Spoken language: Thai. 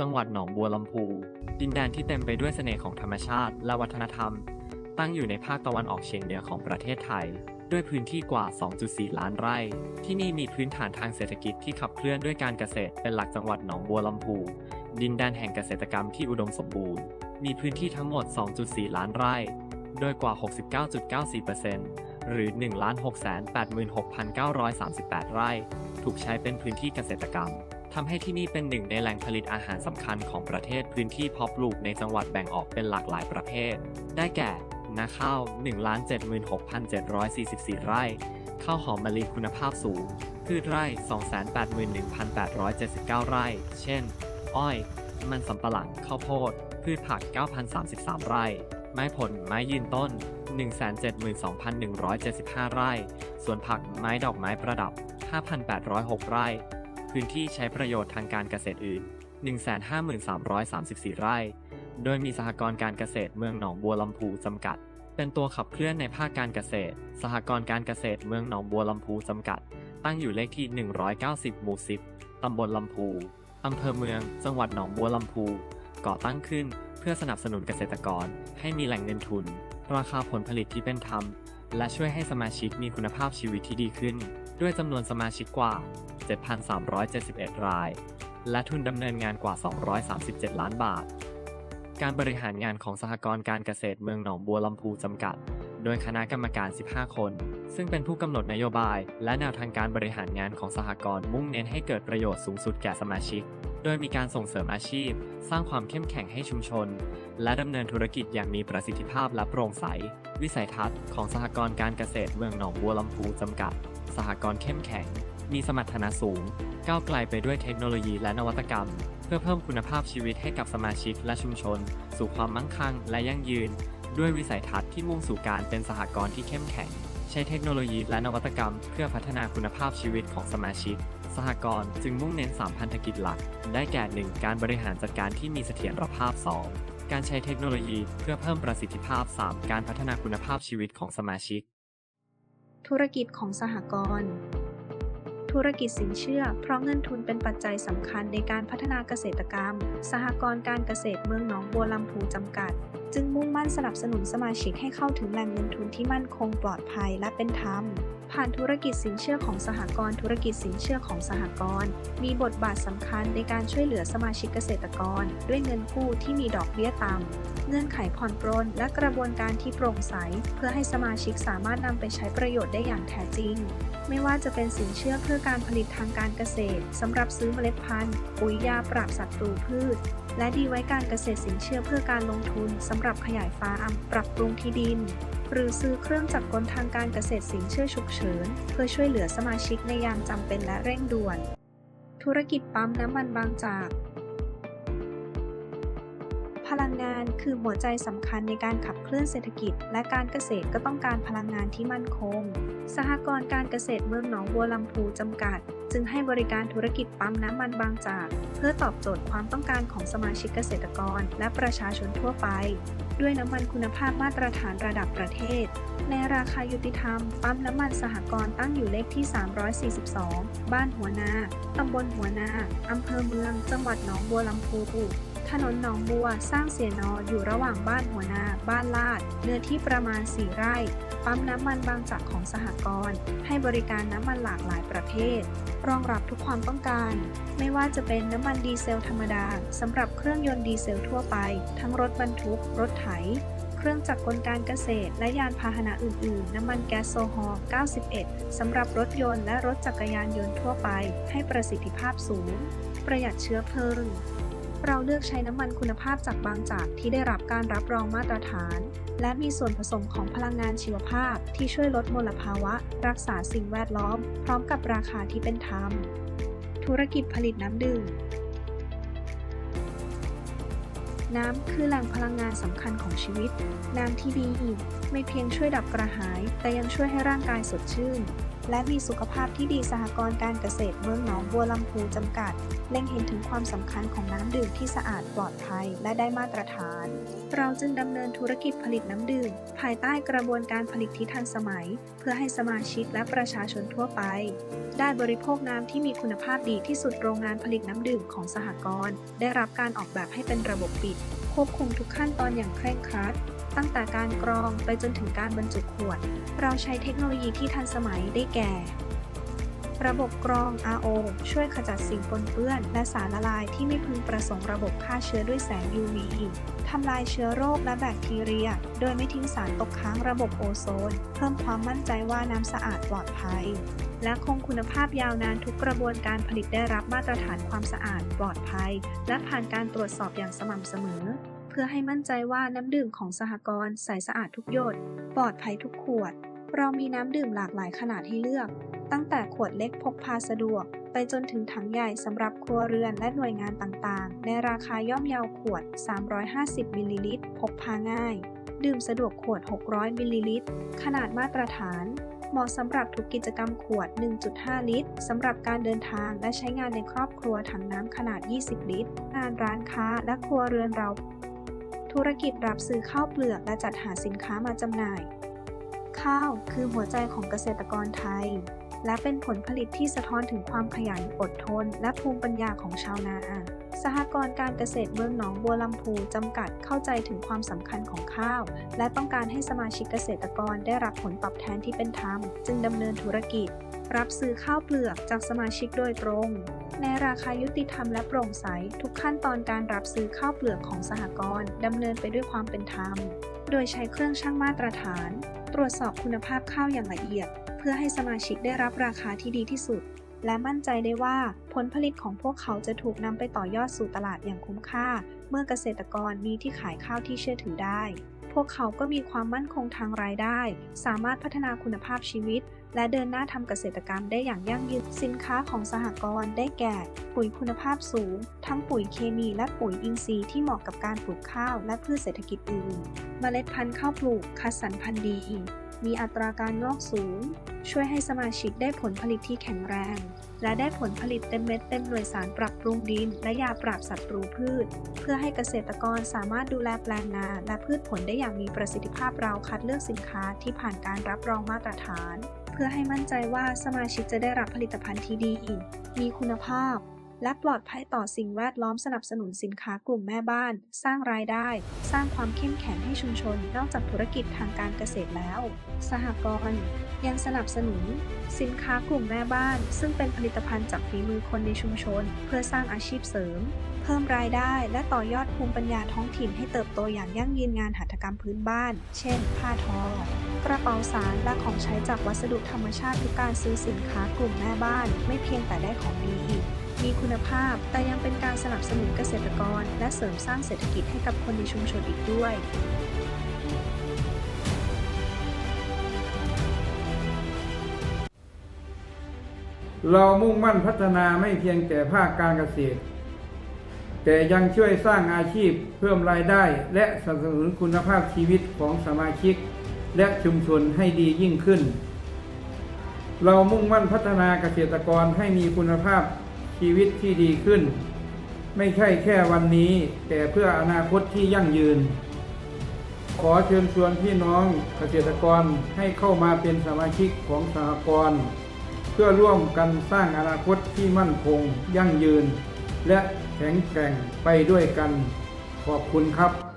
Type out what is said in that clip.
จังหวัดหนองบัวลำพู ดินแดนที่เต็มไปด้วยเสน่ห์ของธรรมชาติและวัฒนธรรม ตั้งอยู่ในภาคตะวันออกเฉียงเหนือของประเทศไทย ด้วยพื้นที่กว่า 2.4 ล้านไร่ ที่นี่มีพื้นฐานทางเศรษฐกิจที่ขับเคลื่อนด้วยการเกษตรเป็นหลักจังหวัดหนองบัวลำพู ดินแดนแห่งเกษตรกรรมที่อุดมสมบูรณ์ มีพื้นที่ทั้งหมด 2.4 ล้านไร่ โดยกว่า 69.94%หรือ 1,686,938 ไร่ ถูกใช้เป็นพื้นที่เกษตรกรรม ทำให้ที่นี่เป็นหนึ่งในแหล่งผลิตอาหารสำคัญของประเทศพื้นที่เพาะปลูกในจังหวัดแบ่งออกเป็นหลากหลายประเภท ได้แก่นาข้าว 176,744 ไร่ ข้าวหอมมะลิคุณภาพสูง พืชไร่ 281,879 ไร่ เช่น อ้อย มันสำปะหลัง ข้าวโพด พืชผัก 9,033 ไร่ ไม้ผล ไม้ยืนต้น 172,175 ไร่ สวนผัก ไม้ดอกไม้ประดับ 5,806 ไร่ พื้นที่ใช้ประโยชน์ทางการเกษตรอื่น 153,334 ไร่ โดยมีสหกรณ์การเกษตรเมืองหนองบัวลำพูจำกัด เป็นตัวขับเคลื่อนในภาคการเกษตร สหกรณ์การเกษตรเมืองหนองบัวลำพูจำกัด ตั้งอยู่เลขที่ 190 หมู่ 10 ตำบลลำพู อำเภอเมือง จังหวัดหนองบัวลำพู ก่อตั้งขึ้นเพื่อสนับสนุนเกษตรกร ให้มีแหล่งเงินทุน ราคาผลผลิตที่เป็นธรรม และช่วยให้สมาชิกมีคุณภาพชีวิตที่ดีขึ้น ด้วยจำนวนสมาชิกกว่า 7,371 ราย และทุนดำเนินงานกว่า 237 ล้านบาท การบริหารงานของสหกรณ์การเกษตรเมืองหนองบัวลำพูจำกัด โดยคณะกรรมการ 15 คน ซึ่งเป็นผู้กำหนดนโยบาย และแนวทางการบริหารงานของสหกรณ์มุ่งเน้นให้เกิดประโยชน์สูงสุดแก่สมาชิก โดยมีการส่งเสริมอาชีพ สร้างความเข้มแข็งให้ชุมชน และดำเนินธุรกิจอย่างมีประสิทธิภาพและโปร่งใส วิสัยทัศน์ของสหกรณ์การเกษตรเมืองหนองบัวลำพูจำกัด สหกรณ์เข้มแข็ง มีสมรรถนะสูง ก้าวไกลไปด้วยเทคโนโลยีและนวัตกรรม เพื่อเพิ่มคุณภาพชีวิตให้กับสมาชิกและชุมชน สู่ความมั่งคั่งและยั่งยืน ด้วยวิสัยทัศน์ที่มุ่งสู่การเป็นสหกรณ์ที่เข้มแข็ง ใช้เทคโนโลยีและนวัตกรรม เพื่อพัฒนาคุณภาพชีวิตของสมาชิก สหกรณ์จึงมุ่งเน้น 3 พันธกิจหลัก ได้แก่ 1. การบริหารจัดการที่มีเสถียรภาพ 2. การใช้เทคโนโลยีเพื่อเพิ่มประสิทธิภาพ 3. การพัฒนาคุณภาพชีวิตของสมาชิก ธุรกิจของสหกรณ์ธุรกิจสินเชื่อ เพราะเงินทุนเป็นปัจจัยสำคัญในการพัฒนาเกษตรกรรม สหกรณ์การเกษตรเมืองหนองบัวลำพูจำกัด จึงมุ่งมั่นสนับสนุนสมาชิกให้เข้าถึงแหล่งเงินทุนที่มั่นคงปลอดภัยและเป็นธรรม ผ่านธุรกิจสินเชื่อของสหกรณ์ธุรกิจสินเชื่อของสหกรณ์มีบทบาทสำคัญในการช่วยเหลือสมาชิกเกษตรกร ด้วยเงินกู้ที่มีดอกเบี้ยต่ำเงื่อนไขผ่อนปรนและกระบวนการที่โปร่งใส เพื่อให้สมาชิกสามารถนำไปใช้ประโยชน์ได้อย่างแท้จริง ไม่ว่าจะเป็นสินเชื่อเพื่อการผลิตทางการเกษตรสำหรับซื้อเมล็ดพันธุ์ปุ๋ยยาปราบศัตรูพืช และดีไว้การเกษตรสินเชื่อเพื่อการลงทุนสำหรับขยายฟาร์มปรับปรุงที่ดิน หรือซื้อเครื่องจักรกลทางการเกษตรสินเชื่อฉุกเฉิน เพื่อช่วยเหลือสมาชิกในยามจำเป็นและเร่งด่วน ธุรกิจปั๊มน้ำมันบางจาก พลังงานคือหัวใจสำคัญในการขับเคลื่อนเศรษฐกิจ และการเกษตรก็ต้องการพลังงานที่มั่นคง สหกรณ์การเกษตรเมืองหนองบัวลำพูจำกัด จึงให้บริการธุรกิจปั๊มน้ำมันบางจาก เพื่อตอบโจทย์ความต้องการของสมาชิกเกษตรกร และประชาชนทั่วไป ด้วยน้ำมันคุณภาพมาตรฐานระดับประเทศ ในราคายุติธรรม ปั๊มน้ำมันสหกรณ์ตั้งอยู่เลขที่ 342 บ้านหัวนา ตำบลหัวนา อำเภอเมือง จังหวัดหนองบัวลำพูถนนหนองบัว สร้างเสียนออยู่ระหว่างบ้านหัวนา บ้านลาด เนื้อที่ประมาณ 4 ไร่ ปั๊มน้ำมันบางจากของสหกรณ์ให้บริการน้ำมันหลากหลายประเภท รองรับทุกความต้องการ ไม่ว่าจะเป็นน้ำมันดีเซลธรรมดาสำหรับเครื่องยนต์ดีเซลทั่วไป ทั้งรถบรรทุก รถไถ เครื่องจักรกลการเกษตร และยานพาหนะอื่น ๆ น้ำมันแก๊สโซฮอล์ 91 สำหรับรถยนต์และรถจักรยานยนต์ทั่วไป ให้ประสิทธิภาพสูง ประหยัดเชื้อเพลิง เราเลือกใช้น้ำมันคุณภาพจากบางจากที่ได้รับการรับรองมาตรฐาน และมีส่วนผสมของพลังงานชีวภาพที่ช่วยลดมลภาวะ รักษาสิ่งแวดล้อม พร้อมกับราคาที่เป็นธรรม ธุรกิจผลิตน้ำดื่มน้ำคือแหล่งพลังงานสำคัญของชีวิต น้ำที่ดีอีก ไม่เพียงช่วยดับกระหาย แต่ยังช่วยให้ร่างกายสดชื่น และมีสุขภาพที่ดีสหกรณ์การเกษตรเมืองหนองบัวลำพูจำกัด เล็งเห็นถึงความสำคัญของน้ำดื่มที่สะอาดปลอดภัยและได้มาตรฐาน เราจึงดำเนินธุรกิจผลิตน้ำดื่ม ภายใต้กระบวนการผลิตที่ทันสมัย เพื่อให้สมาชิกและประชาชนทั่วไป ได้บริโภคน้ำที่มีคุณภาพดีที่สุดโรงงานผลิตน้ำดื่มของสหกรณ์ได้รับการออกแบบให้เป็นระบบปิดควบคุมทุกขั้นตอนอย่างเคร่งครัด ตั้งแต่การกรองไปจนถึงการบรรจุขวด เราใช้เทคโนโลยีที่ทันสมัยได้แก่ ระบบกรอง RO ช่วยขจัดสิ่งปนเปื้อน และสารละลายที่ไม่พึงประสงค์ระบบฆ่าเชื้อด้วยแสง UV ทำลายเชื้อโรคและแบคทีเรีย โดยไม่ทิ้งสารตกค้างระบบโอโซน เพิ่มความมั่นใจว่าน้ำสะอาดปลอดภัย และคงคุณภาพยาวนานทุกกระบวนการผลิตได้รับมาตรฐานความสะอาดปลอดภัย และผ่านการตรวจสอบอย่างสม่ำเสมอ เพื่อให้มั่นใจว่าน้ำดื่มของสหกรณ์ใสสะอาดทุกหยด ปลอดภัยทุกขวด เรามีน้ำดื่มหลากหลายขนาดให้เลือก ตั้งแต่ขวดเล็กพกพาสะดวก ไปจนถึงถังใหญ่สำหรับครัวเรือนและหน่วยงานต่างๆ ในราคาย่อมเยาขวด 350 มิลลิลิตร พกพาง่าย ดื่มสะดวกขวด 600 มิลลิลิตร ขนาดมาตรฐานเหมาะสำหรับทุกกิจกรรมขวด 1.5 ลิตร สำหรับการเดินทางและใช้งานในครอบครัวถังน้ำขนาด 20 ลิตร งานร้านค้าและครัวเรือนเรา ธุรกิจรับซื้อข้าวเปลือกและจัดหาสินค้ามาจำหน่าย ข้าวคือหัวใจของเกษตรกรไทย และเป็นผลผลิตที่สะท้อนถึงความขยันอดทน และภูมิปัญญาของชาวนา สหกรณ์การเกษตรเมืองหนองบัวลำพูจำกัดเข้าใจถึงความสำคัญของข้าว และต้องการให้สมาชิกเกษตรกรได้รับผลตอบแทนที่เป็นธรรม จึงดำเนินธุรกิจ รับซื้อข้าวเปลือกจากสมาชิกโดยตรง ในราคายุติธรรมและโปร่งใส ทุกขั้นตอนการรับซื้อข้าวเปลือกของสหกรณ์ดำเนินไปด้วยความเป็นธรรม โดยใช้เครื่องชั่งมาตรฐาน ตรวจสอบคุณภาพข้าวอย่างละเอียด เพื่อให้สมาชิกได้รับราคาที่ดีที่สุด และมั่นใจได้ว่าผลผลิตของพวกเขาจะถูกนำไปต่อยอดสู่ตลาดอย่างคุ้มค่า เมื่อเกษตรกรมีที่ขายข้าวที่เชื่อถือได้ พวกเขาก็มีความมั่นคงทางรายได้ สามารถพัฒนาคุณภาพชีวิต และเดินหน้าทำเกษตรกรรมได้อย่างยั่งยืน สินค้าของสหกรณ์ได้แก่ ปุ๋ยคุณภาพสูง ทั้งปุ๋ยเคมีและปุ๋ยอินทรีย์ที่เหมาะกับการปลูกข้าวและพืชเศรษฐกิจอื่น เมล็ดพันธุ์ข้าวปลูกคัดสรรพันธุ์ดี มีอัตราการงอกสูง ช่วยให้สมาชิกได้ผลผลิตที่แข็งแรง และได้ผลผลิตเต็มเม็ดเต็มหน่วยสารปรับปรุงดิน และยาปราบศัตรูพืช เพื่อให้เกษตรกรสามารถดูแลแปลงนา และพืชผลได้อย่างมีประสิทธิภาพเราคัดเลือกสินค้าที่ผ่านการรับรองมาตรฐาน เพื่อให้มั่นใจว่าสมาชิกจะได้รับผลิตภัณฑ์ที่ดี มีคุณภาพ และปลอดภัยต่อสิ่งแวดล้อมสนับสนุนสินค้ากลุ่มแม่บ้าน สร้างรายได้ สร้างความเข้มแข็งให้ชุมชน นอกจากธุรกิจทางการเกษตรแล้ว สหกรณ์ยังสนับสนุน สินค้ากลุ่มแม่บ้าน ซึ่งเป็นผลิตภัณฑ์จากฝีมือคนในชุมชน เพื่อสร้างอาชีพเสริม เพิ่มรายได้และต่อยอดภูมิปัญญาท้องถิ่นให้เติบโตอย่างยั่งยืนงานหัตถกรรมพื้นบ้าน เช่น ผ้าทอกระเป๋าสารและของใช้จากวัสดุธรรมชาติทุกการซื้อสินค้ากลุ่มแม่บ้าน ไม่เพียงแต่ได้ของดีอีก มีคุณภาพ แต่ยังเป็นการสนับสนุนเกษตรกร และเสริมสร้างเศรษฐกิจให้กับคนในชุมชนอีกด้วยเรามุ่งมั่นพัฒนาไม่เพียงแต่ภาคการเกษตร แต่ยังช่วยสร้างอาชีพเพิ่มรายได้ และสนับสนุนคุณภาพชีวิตของสมาชิก และชุมชนให้ดียิ่งขึ้น เรามุ่งมั่นพัฒนาเกษตรกรให้มีคุณภาพ ชีวิตที่ดีขึ้น ไม่ใช่แค่วันนี้ แต่เพื่ออนาคตที่ยั่งยืน ขอเชิญชวนพี่น้องเกษตรกรให้เข้ามาเป็นสมาชิกของสหกรณ์เพื่อร่วมกันสร้างอนาคตที่มั่นคง ยั่งยืน และแข็งแกร่งไปด้วยกัน ขอบคุณครับ